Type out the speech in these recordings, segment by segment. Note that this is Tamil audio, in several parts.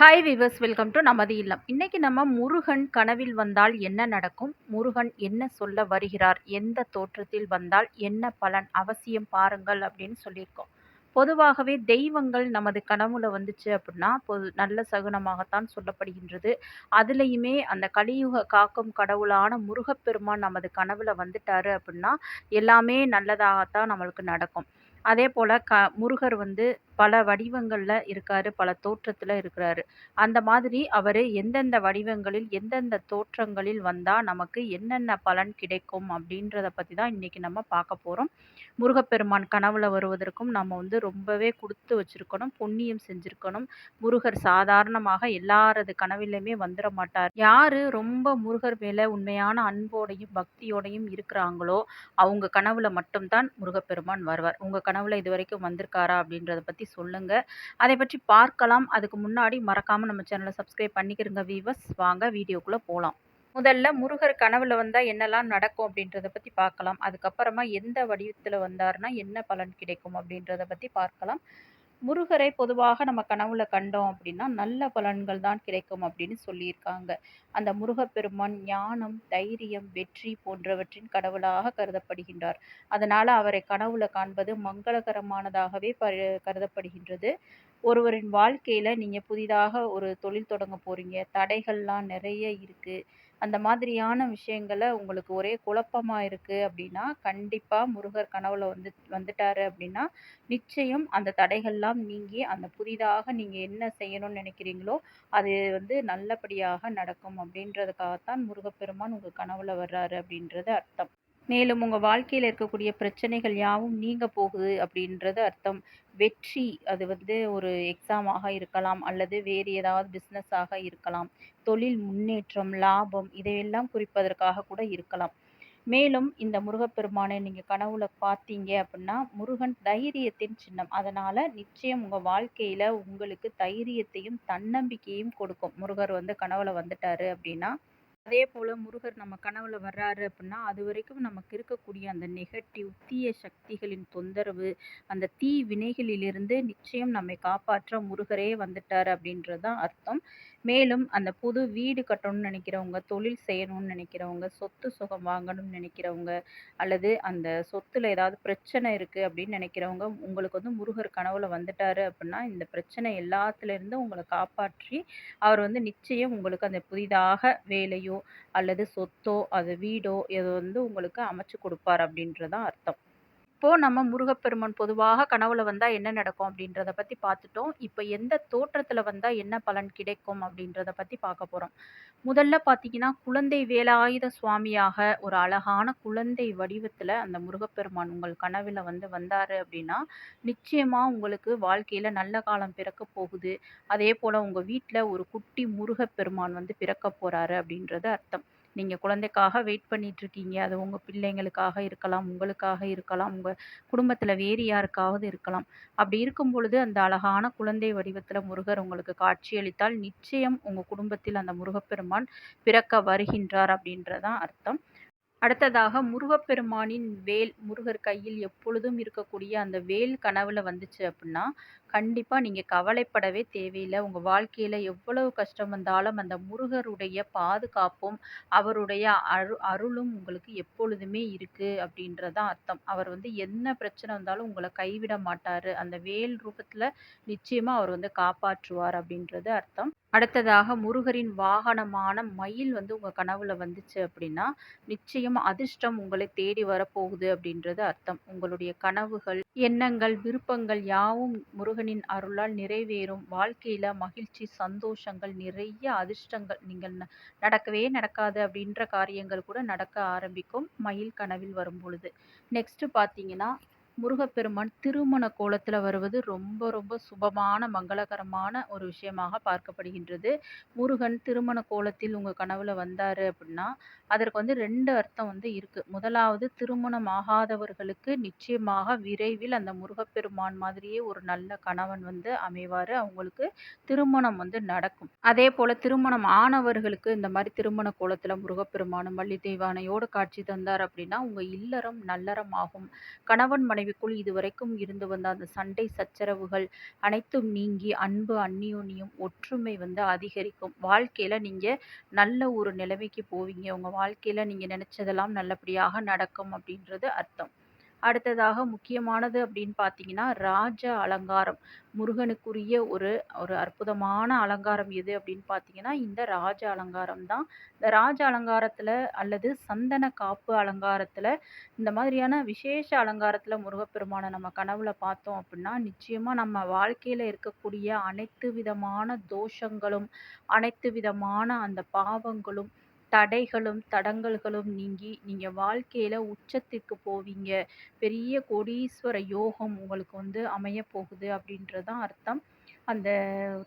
ஹாய் விவர்ஸ் வெல்கம் டு நமது இல்லம். இன்னைக்கு நம்ம முருகன் கனவில் வந்தால் என்ன நடக்கும்? முருகன் என்ன சொல்ல வருகிறார்? எந்த தோற்றத்தில் வந்தால் என்ன பலன்? அவசியம் பாருங்கள் அப்படின்னு சொல்லியிருக்கோம். பொதுவாகவே தெய்வங்கள் நமது கனவுல வந்துச்சு அப்படின்னா பொது நல்ல சகுனமாகத்தான் சொல்லப்படுகின்றது. அதுலேயுமே அந்த கலியுக காக்கும் கடவுளான முருகப்பெருமான் நமது கனவுல வந்துட்டாரு அப்படின்னா எல்லாமே நல்லதாகத்தான் நம்மளுக்கு நடக்கும். அதே போல் க முருகர் வந்து பல வடிவங்களில் இருக்கார் பல தோற்றத்தில் இருக்கிறாரு. அந்த மாதிரி அவர் எந்தெந்த வடிவங்களில் எந்தெந்த தோற்றங்களில் வந்தால் நமக்கு என்னென்ன பலன் கிடைக்கும் அப்படின்றத பற்றி தான் இன்றைக்கி நம்ம பார்க்க போகிறோம் முருகப்பெருமான் கனவுல வருவதற்கும் நம்ம வந்து ரொம்பவே கொடுத்து வச்சுருக்கணும் புண்ணியம் செஞ்சுருக்கணும். முருகர் சாதாரணமாக எல்லாரது கனவிலையுமே வந்துட மாட்டார். யார் ரொம்ப முருகர் மேலே உண்மையான அன்போடையும் பக்தியோடையும் இருக்கிறாங்களோ அவங்க கனவுல மட்டும்தான் முருகப்பெருமான் வருவார். உங்கள் கனவுல இது வரைக்கும் வந்திருக்காரா அப்படின்றத பற்றி சொல்லுங்கள் அதை பற்றி பார்க்கலாம். அதுக்கு முன்னாடி மறக்காமல் நம்ம சேனலை சப்ஸ்கிரைப் பண்ணிக்கிறங்க வீவர்ஸ் வாங்க வீடியோக்குள்ளே போகலாம் முதல்ல முருகர் கனவுல வந்தால் என்னெல்லாம் நடக்கும் அப்படின்றத பற்றி பார்க்கலாம். அதுக்கப்புறமா எந்த வடிவத்தில் வந்தார்னா என்ன பலன் கிடைக்கும் அப்படின்றத பற்றி பார்க்கலாம். முருகரை பொதுவாக நம்ம கனவுல கண்டோம் அப்படின்னா நல்ல பலன்கள் தான் கிடைக்கும் அப்படின்னு சொல்லியிருக்காங்க. அந்த முருகப்பெருமான் ஞானம் தைரியம் வெற்றி போன்றவற்றின் கடவுளாக கருதப்படுகின்றார். அதனால அவரை கனவுல காண்பது மங்களகரமானதாகவே கருதப்படுகின்றது. ஒருவரின் வாழ்க்கையில நீங்க புதிதாக ஒரு தொழில் தொடங்க போறீங்க. தடைகள்லாம் நிறைய இருக்கு. அந்த மாதிரியான விஷயங்களை உங்களுக்கு ஒரே குழப்பமாக இருக்குது அப்படின்னா, கண்டிப்பாக முருகர் கனவுல வந்து வந்துட்டாரு அப்படின்னா, நிச்சயம் அந்த தடைகள்லாம் நீங்கி, அந்த புதிதாக நீங்கள் என்ன செய்யணும்னு நினைக்கிறீங்களோ, அது வந்து நல்லபடியாக நடக்கும் அப்படின்றதுக்காகத்தான் முருகப்பெருமான் உங்கள் கனவுல வர்றாரு அப்படின்றது அர்த்தம். மேலும் உங்கள் வாழ்க்கையில் இருக்கக்கூடிய பிரச்சனைகள் யாவும் நீங்க போகுது அப்படின்றது அர்த்தம். வெற்றி அது வந்து ஒரு எக்ஸாமாக இருக்கலாம் அல்லது வேறு ஏதாவது பிஸ்னஸாக இருக்கலாம். தொழில் முன்னேற்றம் லாபம் இதையெல்லாம் குறிப்பதற்காக கூட இருக்கலாம். மேலும் இந்த முருகப்பெருமானை நீங்கள் கனவுல பார்த்தீங்க அப்படின்னா முருகன் தைரியத்தின் சின்னம். அதனால் நிச்சயம் உங்கள் வாழ்க்கையில் உங்களுக்கு தைரியத்தையும் தன்னம்பிக்கையும் கொடுக்கும். முருகர் வந்து கனவுல வந்துட்டாரு அப்படின்னா அதே போல் முருகர் நம்ம கனவுல வர்றாரு அப்படின்னா அது வரைக்கும் நமக்கு இருக்கக்கூடிய அந்த நெகட்டிவ் தீய சக்திகளின் தொந்தரவு அந்த தீ வினைகளிலிருந்து நிச்சயம் நம்மை காப்பாற்ற முருகரே வந்துட்டார் அப்படின்றது தான் அர்த்தம். மேலும் அந்த புது வீடு கட்டணும்னு நினைக்கிறவங்க தொழில் செய்யணும்னு நினைக்கிறவங்க சொத்து சுகம் வாங்கணும்னு நினைக்கிறவங்க அல்லது அந்த சொத்துல ஏதாவது பிரச்சனை இருக்குது அப்படின்னு நினைக்கிறவங்க உங்களுக்கு வந்து முருகர் கனவுல வந்துட்டாரு அப்படின்னா இந்த பிரச்சனை எல்லாத்துலேருந்து உங்களை காப்பாற்றி அவர் வந்து நிச்சயம் உங்களுக்கு அந்த புதிதாக வேலையோ அல்லது சொத்தோ அது வீடோ இதை வந்து உங்களுக்கு அமைச்சு கொடுப்பார் அப்படின்றதான் அர்த்தம். இப்போது நம்ம முருகப்பெருமான் பொதுவாக கனவுல வந்தால் என்ன நடக்கும் அப்படின்றத பற்றி பார்த்துட்டோம் இப்போ எந்த தோற்றத்தில் வந்தால் என்ன பலன் கிடைக்கும் அப்படின்றத பற்றி பார்க்க போகிறோம் முதல்ல பார்த்தீங்கன்னா குழந்தை வேலாயுத சுவாமியாக ஒரு அழகான குழந்தை வடிவத்தில் அந்த முருகப்பெருமான் உங்கள் கனவில் வந்து வந்தார் அப்படின்னா நிச்சயமாக உங்களுக்கு வாழ்க்கையில் நல்ல காலம் பிறக்க போகுது. அதே போல் உங்கள் வீட்டில் ஒரு குட்டி முருகப்பெருமான் வந்து பிறக்க போகிறாரு அப்படின்றது அர்த்தம். நீங்கள் குழந்தைக்காக வெயிட் பண்ணிகிட்ருக்கீங்க அது உங்கள் பிள்ளைங்களுக்காக இருக்கலாம் உங்களுக்காக இருக்கலாம் உங்கள் குடும்பத்தில் வேறு யாருக்காவது இருக்கலாம். அப்படி இருக்கும் பொழுது அந்த அழகான குழந்தை வடிவத்தில் முருகர் உங்களுக்கு காட்சியளித்தால் நிச்சயம் உங்கள் குடும்பத்தில் அந்த முருகப்பெருமான் பிறக்க வருகின்றார் அப்படின்றதான் அர்த்தம். அடுத்ததாக முருகப்பெருமானின் வேல் முருகர் கையில் எப்பொழுதும் இருக்கக்கூடிய அந்த வேல் கனவுல வந்துச்சு அப்படின்னா கண்டிப்பாக நீங்கள் கவலைப்படவே தேவையில்லை. உங்கள் வாழ்க்கையில் எவ்வளவு கஷ்டம் வந்தாலும் அந்த முருகருடைய பாதுகாப்பும் அவருடைய அரு அருளும் உங்களுக்கு எப்பொழுதுமே இருக்குது அப்படின்றதான் அர்த்தம். அவர் வந்து என்ன பிரச்சனை வந்தாலும் உங்களை கைவிட மாட்டார். அந்த வேல் ரூபத்தில் நிச்சயமாக அவர் வந்து காப்பாற்றுவார் அப்படின்றது அர்த்தம். அடுத்ததாக முருகரின் வாகனமான மயில் வந்து உங்கள் கனவுல வந்துச்சு அப்படின்னா நிச்சயம் அதிர்ஷ்டம் உங்களை தேடி வரப்போகுது அப்படின்றது அர்த்தம். உங்களுடைய கனவுகள் எண்ணங்கள் விருப்பங்கள் யாவும் முருகனின் அருளால் நிறைவேறும். வாழ்க்கையில் மகிழ்ச்சி சந்தோஷங்கள் நிறைய அதிர்ஷ்டங்கள் நீங்கள் நடக்கவே நடக்காது அப்படின்ற காரியங்கள் கூட நடக்க ஆரம்பிக்கும். மயில் கனவில் வரும் பொழுது. நெக்ஸ்ட்டு பார்த்தீங்கன்னா முருகப்பெருமான் திருமண கோலத்தில் வருவது ரொம்ப ரொம்ப சுபமான மங்களகரமான ஒரு விஷயமாக பார்க்கப்படுகின்றது. முருகன் திருமண கோலத்தில் உங்கள் கனவில் வந்தார் அப்படின்னா அதற்கு வந்து ரெண்டு அர்த்தம் வந்து இருக்குது முதலாவது திருமணம் ஆகாதவர்களுக்கு நிச்சயமாக விரைவில் அந்த முருகப்பெருமான் மாதிரியே ஒரு நல்ல கணவன் வந்து அமைவார். அவங்களுக்கு திருமணம் வந்து நடக்கும். அதே போல் திருமணம் ஆனவர்களுக்கு இந்த மாதிரி திருமண கோலத்தில் முருகப்பெருமானும் வள்ளி தெய்வானையோடு காட்சி தந்தார் அப்படின்னா உங்கள் இல்லறம் நல்லறம் ஆகும். கணவன் மனைவி மனைவிக்குள் இதுவரைக்கும் இருந்து வந்த அந்த சண்டை சச்சரவுகள் அனைத்தும் நீங்கி அன்பு அந்நியோன்யம் ஒற்றுமை வந்து அதிகரிக்கும். வாழ்க்கையில் நீங்கள் நல்ல ஒரு நிலைமைக்கு போவீங்க. உங்கள் வாழ்க்கையில் நீங்கள் நினச்சதெல்லாம் நல்லபடியாக நடக்கும் அப்படின்றது அர்த்தம். அடுத்ததாக முக்கியமானது அப்படின்னு பார்த்தீங்கன்னா ராஜ அலங்காரம். முருகனுக்குரிய ஒரு ஒரு அற்புதமான அலங்காரம் எது அப்படின்னு பார்த்தீங்கன்னா இந்த ராஜ அலங்காரம் தான். இந்த ராஜ அலங்காரத்தில் அல்லது சந்தன காப்பு அலங்காரத்தில் இந்த மாதிரியான விசேஷ அலங்காரத்தில் முருகப்பெருமானை நம்ம கனவுல பார்த்தோம் அப்படின்னா நிச்சயமாக நம்ம வாழ்க்கையில் இருக்கக்கூடிய அனைத்து விதமான தோஷங்களும் அனைத்து விதமான அந்த பாவங்களும் தடைகளும் தடங்கல்களும் நீங்கி நீங்கள் வாழ்க்கையில் உச்சத்திற்கு போவீங்க. பெரிய கோடீஸ்வர யோகம் உங்களுக்கு வந்து அமைய போகுது அப்படின்றது தான் அர்த்தம். அந்த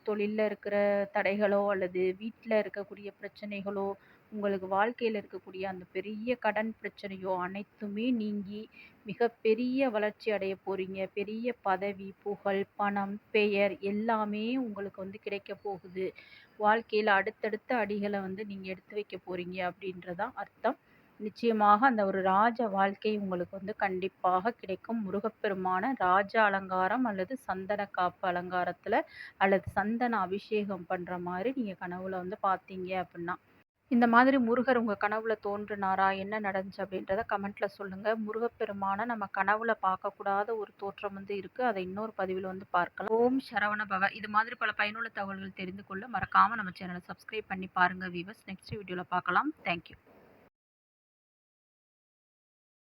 தொழிலில் இருக்கிற தடைகளோ அல்லது வீட்டில் இருக்கக்கூடிய பிரச்சனைகளோ உங்களுக்கு வாழ்க்கையில் இருக்கக்கூடிய அந்த பெரிய கடன் பிரச்சனையோ அனைத்துமே நீங்கி மிகப்பெரிய வளர்ச்சி அடைய போகிறீங்க பெரிய பதவி புகழ் பணம் பெயர் எல்லாமே உங்களுக்கு வந்து கிடைக்க போகுது. வாழ்க்கையில் அடுத்தடுத்த அடிகளை வந்து நீங்கள் எடுத்து வைக்க போகிறீங்க அப்படின்றதான் அர்த்தம். நிச்சயமாக அந்த ஒரு ராஜ வாழ்க்கை உங்களுக்கு வந்து கண்டிப்பாக கிடைக்கும். முருகப்பெருமான ராஜ அலங்காரம் அல்லது சந்தன காப்பு அலங்காரத்தில் அல்லது சந்தன அபிஷேகம் பண்ணுற மாதிரி நீங்கள் கனவுல வந்து பார்த்தீங்க அப்படின்னா இந்த மாதிரி முருகர் உங்கள் கனவுல தோன்றினாரா? என்ன நடந்துச்சு அப்படின்றத கமெண்ட்ல சொல்லுங்கள் முருகப்பெருமானை நம்ம கனவுல பார்க்கக்கூடாத ஒரு தோற்றம் வந்து இருக்குது அதை இன்னொரு பதிவில் வந்து பார்க்கலாம். ஓம் சரவண பவ. இது மாதிரி பல பயனுள்ள தகவல்கள் தெரிந்து கொள்ள மறக்காமல் நம்ம சேனலை சப்ஸ்கிரைப் பண்ணி பாருங்கள் வீவர்ஸ் நெக்ஸ்ட் வீடியோவில் பார்க்கலாம் தேங்க்யூ